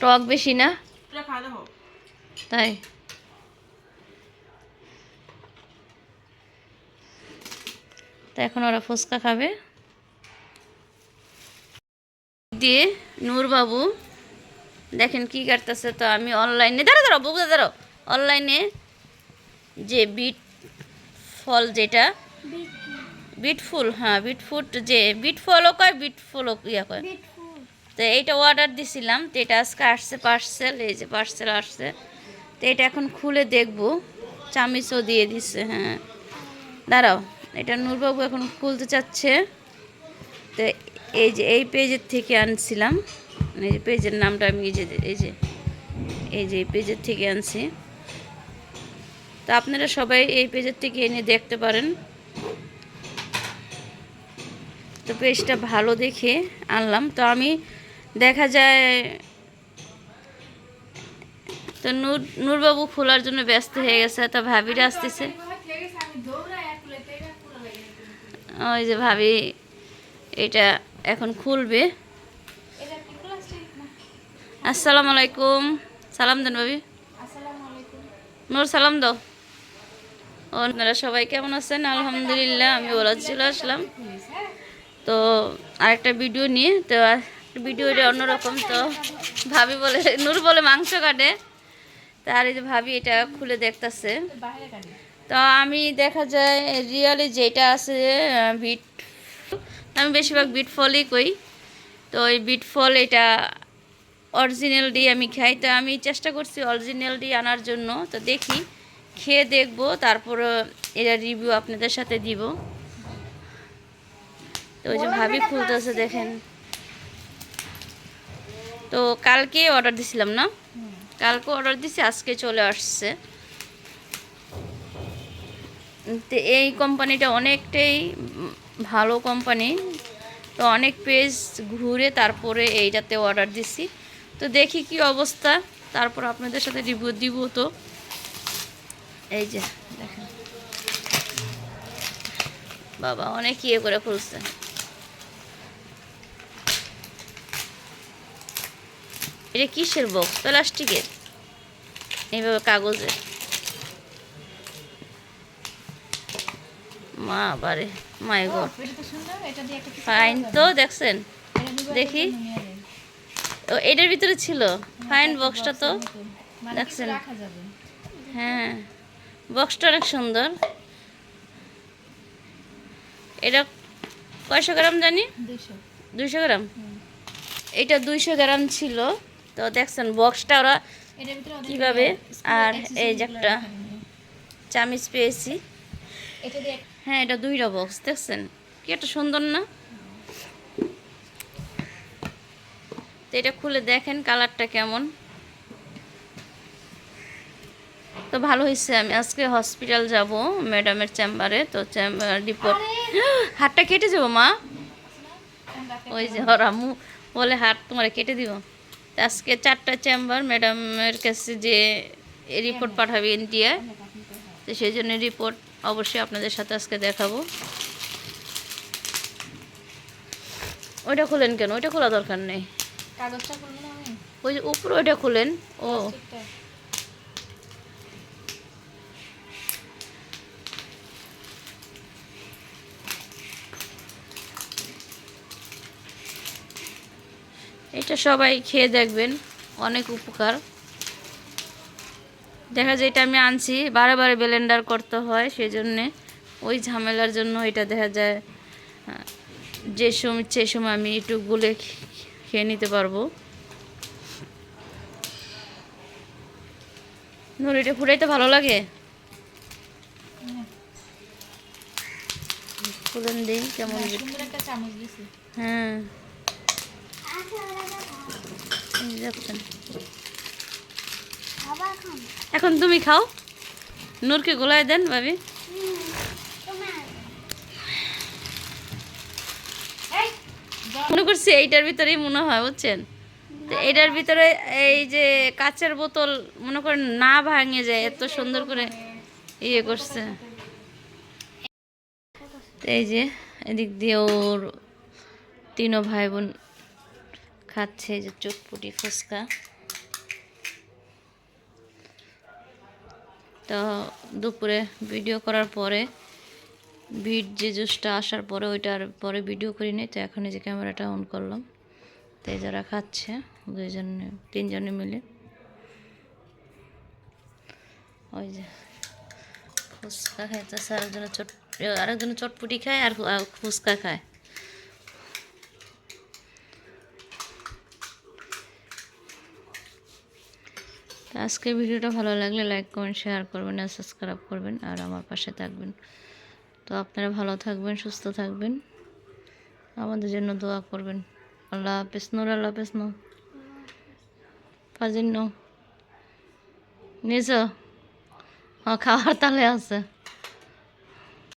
টক বেশি না? তাই? তা এখন ওরা ফুচকা খাবে। দিয়ে নূরবাবু দেখেন কি কাটতেছে তো আমি অনলাইনে দাঁড়া দাঁড়াও বুঝে দাঁড়াও। অনলাইনে যে বিট ফল যেটা বিট ফুল। হ্যাঁ বিট ফুট যে বিট ফলও কয় বিট ফুলও ইয়া কয়। তো এইটা অর্ডার দিছিলাম, তো এটা আজকে আসছে পার্সেল এই যে পার্সেল আসছে। তো এটা এখন খুলে দেখব। চামিচও দিয়ে দিচ্ছে হ্যাঁ। দাঁড়াও, এটা নূরবাবু এখন খুলতে চাচ্ছে। তো এই যে, এই পেজের থেকে আনছিলাম। এই যে পেজের নামটা আমি এই যে এই যে এই যে এই পেজের থেকে আনছি। তো আপনারা সবাই এই পেজের থেকে এনে দেখতে পারেন। তো পেজটা ভালো দেখে আনলাম। তো আমি দেখা যায়, তো নূর, নূরবাবু খোলার জন্য ব্যস্ত হয়ে গেছে, তো ভাবিরা আসতেছে। ওই যে ভাবি, এটা এখন খুলবে। আসসালামু আলাইকুম। সালাম দেন ভাবি। নূর, সালাম দাও। আপনারা সবাই কেমন আছেন? আলহামদুলিল্লাহ, আমি ওরা চলে আসলাম। তো আরেকটা ভিডিও নিয়ে, তো ভিডিওটা অন্যরকম তো। ভাবি বলে, নূর বলে মাংস কাটে। তার এই যে ভাবি এটা খুলে দেখতেছে। তো আমি দেখা যায় রিয়ালি যেটা আছে বিট আমি বেশিরভাগ বিট ফলই কই। তো ওই বিট ফল এটা অরিজিনাল ডি আমি খাই। তো আমি চেষ্টা করছি অরিজিনাল ডি আনার জন্য। তো দেখি, খেয়ে দেখব তারপর এটা রিভিউ আপনাদের সাথে দিব। তো ওই যে ভাবি খুলতেছে, দেখেন। তো কালকে অর্ডার দিছিলাম না? কালকে অর্ডার দিছি, আজকে চলে আসছে। তো এই কোম্পানিটা অনেকটাই ভালো কোম্পানি। তো অনেক পেজ ঘুরে তারপরে এইটাতে অর্ডার দিছি। তো দেখি কি অবস্থা, তারপর আপনাদের সাথে রিভিউ দিব তো। এই যে, দেখেন। বাবা, অনেক ইয়ে করে খুলছে এটা কিসের বক্স প্লাস্টিকের? এইভাবে কাগজের মা বারে মাই গড ফাইন তো দেখছেন? দেখি। ও এটার ভিতরে ছিল। ফাইন বক্সটা তো। দেখছেন? হ্যাঁ। বক্সটা অনেক সুন্দর। এটা কয়শো গ্রাম জানি? দুইশো। গ্রাম? এটা দুইশো গ্রাম ছিল। তো দেখছেন বক্সটা ওরা কীভাবে? আর এই যে একটা চামিচ পেয়েছি। হ্যাঁ এটা দুইটা বক্স দেখছেন? কি একটা সুন্দর না? তো এটা খুলে দেখেন কালারটা কেমন। তো ভালো হয়েছে আমি আজকে হসপিটাল যাব ম্যাডামের চেম্বারে তো রিপোর্ট হাতটা কেটে যাব মা। ওই যে ওর আম্মু বলে হাত তোমার কেটে দিব। আজকে চারটা চেম্বার ম্যাডামের কাছে যে রিপোর্ট পাঠাবে ইন্ডিয়া তো সেই জন্য রিপোর্ট অবশ্যই আপনাদের সাথে আজকে দেখাবো। ওইটা খুলেন কেন? ওইটা খোলা দরকার নেই। কাগজটা খুলবো আমি। ওই যে উপরে ওইটা খুলেন। ও। এটা সবাই খেয়ে দেখবেন অনেক উপকার। দেখা যায় এটা আমি আনছি বারে বারে ব্লেন্ডার করতে হয় সেই জন্যে ওই ঝামেলার জন্য এটা দেখা যায় যে সময় সে সময় আমি একটু গুলে খেয়ে নিতে পারব। নড়িটা ফুটাইতে ভালো লাগে? ফুলেন দিই কেমন সুন্দর একটা চামচ দিছি হ্যাঁ। এখন তুমি খাও। নূরকে গোলায় দেন ভাবি। মনে করছি এইটার ভিতরেই মনে হয় বুঝছেন? তো এইটার ভিতরে এই যে কাচের বোতল মনে করেন না ভাঙে যায় এত সুন্দর করে ইয়ে করছে। এই যে এদিক দিয়ে ওর তিনও ভাই বোন খাচ্ছে যে চটপুটি ফুচকা। তো দুপুরে ভিডিও করার পরে, ভিড যে জুসটা আসার পরে ওইটার পরে ভিডিও করিনি, তো এখন যে ক্যামেরাটা অন করলাম। তো এই যারা খাচ্ছে, দুইজনে, তিনজনে মিলে। ওই যে ফুচকা খাইতেছে, আরেকজনে চট আরেকজনে চটপুটি খায় আর ফুচকা খায়। তো আজকে ভিডিওটা ভালো লাগলে লাইক কমেন্ট শেয়ার করবেন আর সাবস্ক্রাইব করবেন আর আমার পাশে থাকবেন। তো আপনারা ভালো থাকবেন, সুস্থ থাকবেন। আমাদের জন্য দোয়া করবেন। আল্লাহ হাফেজ, নুর আল্লাহ হাফেজ নো ফাজিন নো নিজ। খাওয়ার তালে আছে।